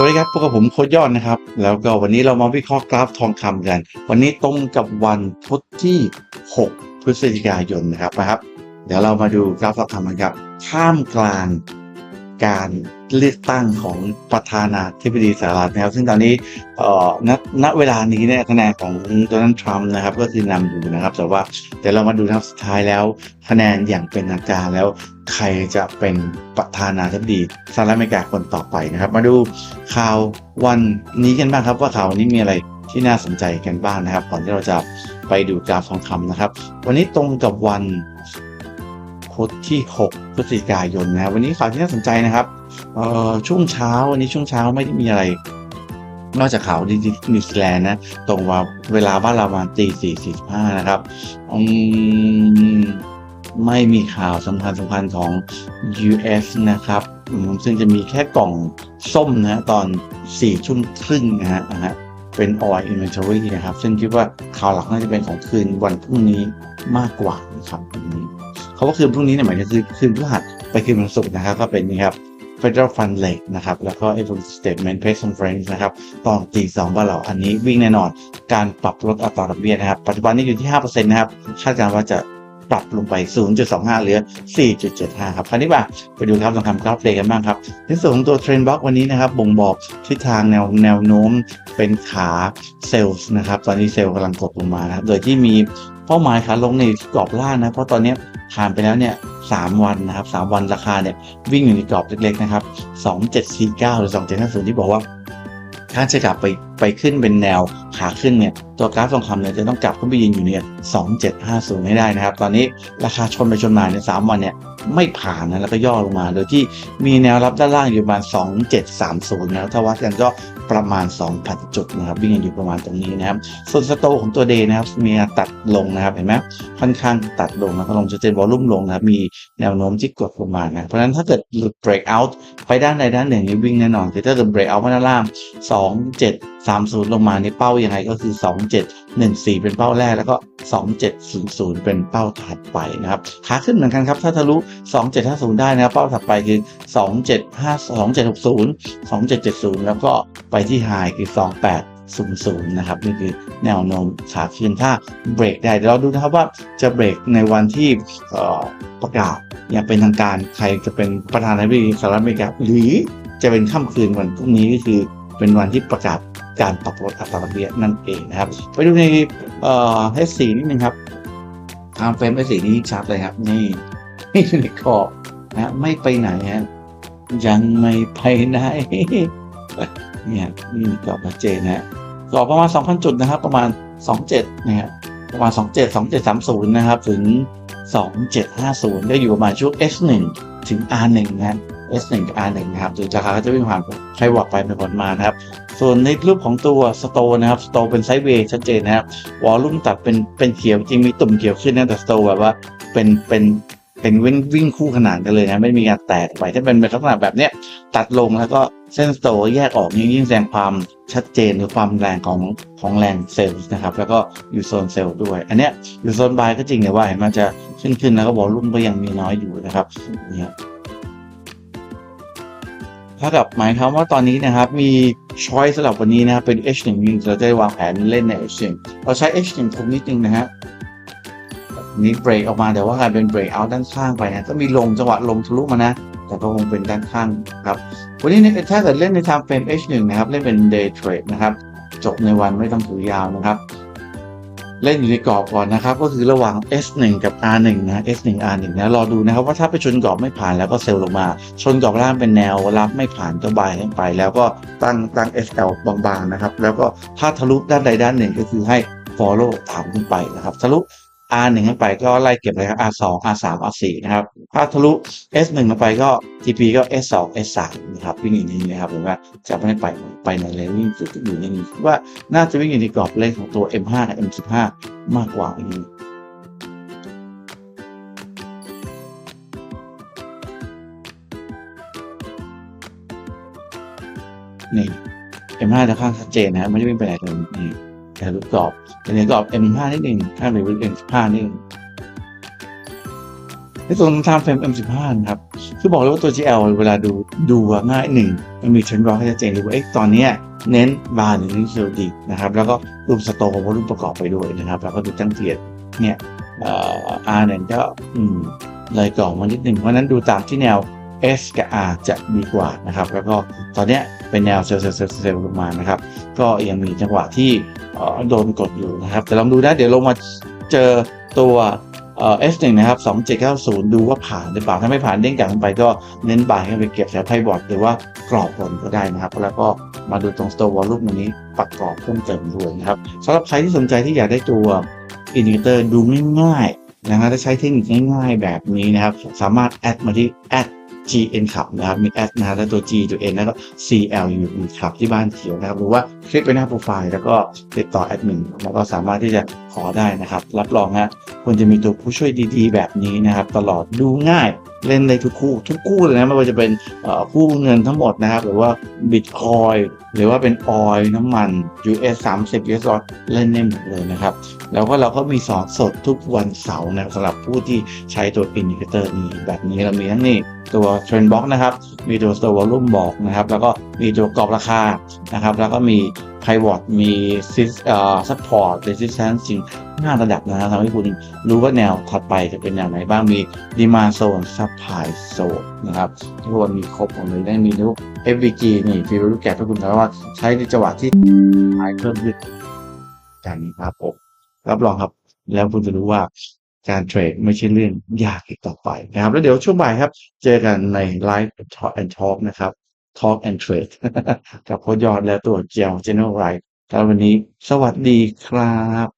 สวัสดีครับพวกบผมโคยอดนะครับ แล้วก็วันนี้เรามาวิเคราะห์กราฟทองคำกัน วันนี้ตรงกับวันพุธที่ 6 พฤศจิกายนนะครับนะครับ เดี๋ยวเรามาดูกราฟทองคำกันครับท่ามกลาง การเลือกตั้งของประธานาธิบดีสหรัฐนะครับ ซึ่งตอนนี้เออณณเวลานี้เนี่ยคะแนนของโดนัลด์ทรัมป์นะครับก็คือนำอยู่นะครับ แต่ว่าเดี๋ยวเรามาดูนะครับสุดท้ายแล้วคะแนนอย่างเป็นทางการแล้ว ใครจะเป็นประธานาธิบดีสหรัฐอเมริกาคนต่อไปนะครับ มาดูข่าววันนี้กันบ้างครับว่าข่าววันนี้มีอะไรที่น่าสนใจกันบ้างนะครับ ก่อนที่เราจะไปดูกราฟทองคำนะครับ วันนี้ตรงกับวัน พุธที่ 6 พฤศจิกายนนะวันนี้ข่าวที่น่าสนใจนะครับเอ่อช่วงเช้าวันนี้ช่วงเช้าไม่ได้มีอะไร นอกจากข่าวดีนิวซีแลนด์นะ ตรงว่าเวลาบ้านเราประมาณตีสี่สี่สิบห้านะครับอืมไม่มีข่าวสำคัญสำคัญของ US นะครับซึ่งจะมีแค่กล่องส้มนะตอนสี่ทุ่มครึ่งนะฮะนะฮะเป็น oil inventory นะครับ ซึ่งคิดว่าข่าวหลักน่าจะเป็นของคืนวันพรุ่งนี้มากกว่านะครับอืม เขาว่าคืนพรุ่งนี้เนี่ยหมายถึงคือคืนพฤหัสไปคืนวันศุกร์นะครับก็เป็นนี่ครับ Federal Fund Rate นะครับ แล้วก็ FOMC Statement Press Conference นะครับ ตอนตีสองบ้านเราอันนี้วิ่งแน่นอน การปรับลดอัตราดอกเบี้ยนะครับ ปัจจุบันนี้อยู่ที่ 5%นะครับ คาดการณ์ว่าจะปรับลงไป 0.25 เหลือ 4.75 ครับ คราวนี้มาไปดูครับสำคัญกราฟเลยกันบ้างครับ ในส่วนของตัวเทรนด์บล็อกวันนี้นะครับ บ่งบอกทิศทางแนวแนวโน้มเป็นขาเซลล์นะครับ ตอนนี้เซลล์กำลังกดลงมานะครับ โดยที่มี เป้าหมายขาลงในกรอบล่างนะ เพราะตอนนี้ผ่านไปแล้วเนี่ยสามวันนะครับสามวันราคาเนี่ยวิ่งอยู่ในกรอบเล็กๆนะครับ2749หรือ2750ที่บอกว่าถ้าจะกลับไปไปขึ้นเป็นแนวขาขึ้นเนี่ยตัวกราฟทองคำเนี่ยจะต้องกลับขึ้นไปยืนอยู่เนี่ย2750ให้ได้นะครับ ตอนนี้ราคาชนไปชนมาในย3วันเนี่ยไม่ผ่านนะแล้วก็ย่อลงมา โดยที่มีแนวรับด้านล่างอยู่ประมาณ 2730 นะถ้าวัดกันก็ ประมาณ 2,000 จุดนะครับวิ่งอยู่ประมาณตรงนี้นะครับ ส่วนสโตของตัวเดย์นะครับมีตัดลงนะครับเห็นไหมค่อนข้างตัดลงแล้วก็ลงจะเจนวอลลุ่มลงนะครับมีแนวโน้มที่กดลงมานะเพราะฉะนั้นถ้าเกิดหลุด break out ไปด้านใดด้านหนึ่งนี่วิ่งแน่นอนแต่ถ้าเกิด break out มาด้านล่าง 2730 ลงมาในเป้ายังไงก็คือ 2714 เป็นเป้าแรกแล้วก็ 2700 เป็นเป้าถัดไปนะครับขาขึ้นเหมือนกันครับถ้าทะลุ 2750 ได้นะครับเป้าถัดไปคือ 275 2760 2770 แล้วก็ไปที่ไฮคือ 2800 นะครับ นี่คือแนวโน้มขาขึ้นถ้าเบรกได้เดี๋ยวเราดูนะครับว่าจะเบรกในวันที่ประกาศอย่างเป็นทางการใครจะเป็นประธานาธิบดีสหรัฐอเมริกาหรือจะเป็นค่ำคืนวันพรุ่งนี้ก็คือเป็นวันที่ประกาศการปรับลดอัตราดอกเบี้ยนั่นเองนะครับ ไปดูในเอ่อ S4 นิดนึงครับทางเฟรม S4 นี้ชัดเลยครับ นี่นี่อยู่ในขอบนะไม่ไปไหนฮะยังไม่ไปไหน เนี่ยนี่กรอบชัดเจนนะฮะกรอบประมาณ 2,000 จุดนะครับ ประมาณ 27นะฮะประมาณ 27 2730 นะครับ ถึง 2750 ได้อยู่ประมาณช่วง S1 ถึง R1 นะ S1 กับ R1 นะครับโดราคาก็จะวิ่งผ่านใครวัดไปเป็นผลมานะครับ ส่วนในรูปของตัวสโตนะครับสโตเป็นไซด์เวย์ชัดเจนนะครับวอลลุ่มตัดเป็นเป็นเขียวจริงมีตุ่มเขียวขึ้นนะแต่สโตแบบว่าเป็นเป็น เป็นวิ่งวิ่งคู่ขนานกันเลยนะไม่มีการแตกไปถ้าเป็นเป็นลักษณะแบบเนี้ยตัดลงแล้วก็เส้นโตแยกออกยิ่งยิ่งแสดงความชัดเจนหรือความแรงของของแรงเซลล์นะครับ แล้วก็อยู่โซนเซลล์ด้วย อันเนี้ยอยู่โซนบายก็จริงแต่ว่าเห็นมันจะขึ้นขึ้นแล้วก็วอลลุ่มก็ยังมีน้อยอยู่นะครับเนี่ยถ้ากับหมายความว่าตอนนี้นะครับมีช้อยสำหรับวันนี้นะครับเป็น H1 ยิงเราจะวางแผนเล่นใน H1 เราใช้ H1 ทุกนิดนึงนะฮะ นี่เบรกออกมาแต่ว่ากลายเป็นเบรกเอาด้านข้างไปนะก็มีลงจังหวะลงทะลุมานะ แต่ก็คงเป็นด้านข้างครับ วันนี้ถ้าเกิดเล่นในทางเฟรม H1 นะครับ เล่นเป็น day trade นะครับ จบในวันไม่ต้องถือยาวนะครับ เล่นอยู่ในกรอบก่อนนะครับ ก็คือระหว่าง S1 กับ R1 นะ S1 R1 นะรอดูนะครับว่าถ้าไปชนกรอบไม่ผ่านแล้วก็เซลล์ลงมา ชนกรอบล่างเป็นแนวรับไม่ผ่านก็บายขึ้นไป แล้วก็ตั้งตั้ง SL บางๆนะครับ แล้วก็ถ้าทะลุด้านใดด้านหนึ่งก็คือให้ follow ตามขึ้นไปนะครับทะลุ R1 ขึ้นไปก็ไล่เก็บเลยครับ R2 R3 R4 นะครับ ถ้าทะลุ S1 ลงไปก็ TP ก็ S2 S3 นะครับวิ่งอย่างนี้นะครับผมว่าจะไม่ไปไปไหนเลยวิ่งอยู่ในนี้ว่าน่าจะวิ่งอยู่ในกรอบเลขของตัว M5 กับ M15 มากกว่านี้นี่ M5 จะข้างชัดเจนนะไม่ได้วิ่งไปไหนเลยนี่ แต่รูปกรอบแต่ในกรอบ M5 นิดหนึ่งถ้าหรือ M15 นิดนึงในส่วนของ time frame M15 นะครับคือบอกเลยว่าตัว GL เวลาดูดูง่ายหนึ่งมันมีเทรนด์รอให้ชัดเจนเลยว่าเอ๊ะตอนนี้เน้นบาร์หรือเน้นเคียวดีนะครับแล้วก็รูปสโตของรูปประกอบไปด้วยนะครับแล้วก็ดูตั้งเกียรเนี่ยอ่อ R เนี่ยก็เลยกล่องมานิดหนึ่งเพราะฉะนั้นดูตามที่แนว S กับ R จะดีกว่านะครับ แล้วก็ตอนนี้เป็นแนวเซลล์เซลล์เซลล์เซลล์ลงมานะครับ ก็ยังมีจังหวะที่ โดนกดอยู่นะครับ แต่ลองดูนะเดี๋ยวลงมาเจอตัวเอ่อ S1 นะครับ2790ดูว่าผ่านหรือเปล่าถ้าไม่ผ่านเด้งกลับไปก็เน้นบายให้ไปเก็บแถวไพ่บอร์ดหรือว่ากรอบบนก็ได้นะครับ แล้วก็มาดูตรง store volume ตรงนี้ประกอบเพิ่มเติมด้วยนะครับสำหรับใครที่สนใจที่อยากได้ตัวอินดิเคเตอร์ดูง่ายๆนะครับถ้าใช้เทคนิคง่ายๆแบบนี้นะครับ สามารถแอดมาที่แอด GN ขับนะครับมีแอดนะฮะแล้วตัว G ตัว N แล้วก็ CLU ขับที่บ้านเขียวนะครับ หรือว่าคลิกไปหน้าโปรไฟล์แล้วก็ติดต่อแอดมินแล้วก็สามารถที่จะขอได้นะครับ รับรองฮะคุณจะมีตัวผู้ช่วยดีๆ แบบนี้นะครับ ตลอดดูง่ายเล่นได้ทุกคู่ทุกคู่เลยนะไม่ว่าจะเป็นคู่เงินทั้งหมดนะครับ หรือว่าบิตคอยหรือว่าเป็นออยล์น้ำมัน US 30 US เล่นได้หมดเลยนะครับ แล้วก็เราก็มีสอนสดทุกวันเสาร์นะสำหรับผู้ที่ใช้ตัวอินดิเคเตอร์นี้แบบนี้เรามีทั้งนี่ ตัวเทรนบ็อกนะครับ มีตัว store volume บอกนะครับ แล้วก็มีตัวกรอบราคานะครับ แล้วก็มี pivot มีซิสเอ่อ support resistance จริงห้าระดับนะครับทำให้คุณรู้ว่าแนวถัดไปจะเป็นแนวไหนบ้างมี demand zone supply zone นะครับทุกคนมีครบหมดเลยได้มีนุก FVG นี่ฟิวรูแกะทุกคุณแล้วว่าใช้ในจังหวะที่ขายเพิ่มขึ้นกันครับผมรับรองครับ แล้วคุณจะรู้ว่า การเทรดไม่ใช่เรื่องยากอีกต่อไปนะครับ แล้วเดี๋ยวช่วงบ่ายครับ เจอกันในไลฟ์ Talk and Talk นะครับ Talk and Trade กับโค้ชยอดและตัวเจล General Right แล้ววันนี้สวัสดีครับ